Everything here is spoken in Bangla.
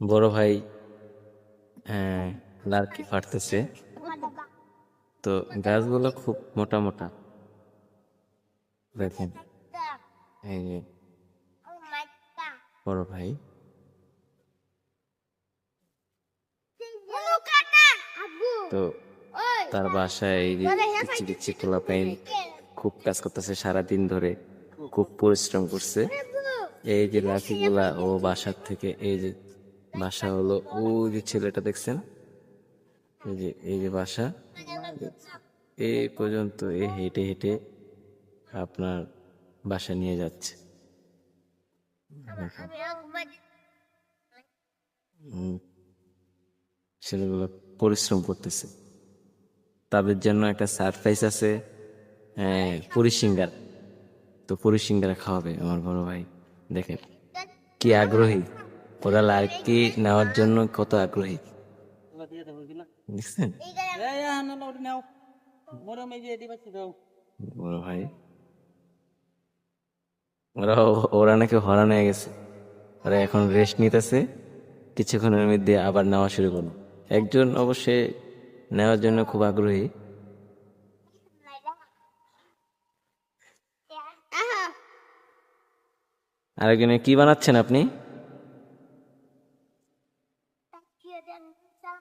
বড় ভাই হ্যাঁ লার্কি ফাটতেছে। তো গাছগুলো খুব মোটা মোটা। দেখেন, এই যে বড় ভাই। তো তার বাসায় এই পোলাপাইন খুব কাজ করতেছে সারাদিন ধরে, খুব পরিশ্রম করছে। এই যে লাঠিগুলা ও বাসার থেকে এই যে বাসা হলো ওই যে ছেলেটা দেখছেন? এই যে এই যে বাসা। এই পর্যন্ত এ হেঁটে হেঁটে আপনার বাসা নিয়ে যাচ্ছে। ছেলেগুলো পরিশ্রম করতেছে। তাদের জন্য একটা সারপ্রাইজ আছে। হ্যাঁ পরিসিঙ্গার তো পরিসিঙ্গারা খাওয়াবে আমার বড় ভাই। দেখেন, কি আগ্রহী। ওরা লার্কি নেওয়ার জন্য কত আগ্রহী। দেখছেন? বড় ভাই। ওরা ওরা নাকি হরান হয়ে গেছে। ওরা এখন রেস্ট নিতেছে, কিছুক্ষণের মধ্যে আবার নেওয়া শুরু করব একজন অবশ্যই নেওয়ার জন্য খুব আগ্রহী। আরেকজনে কি বানাচ্ছেন আপনি? kia đang sao?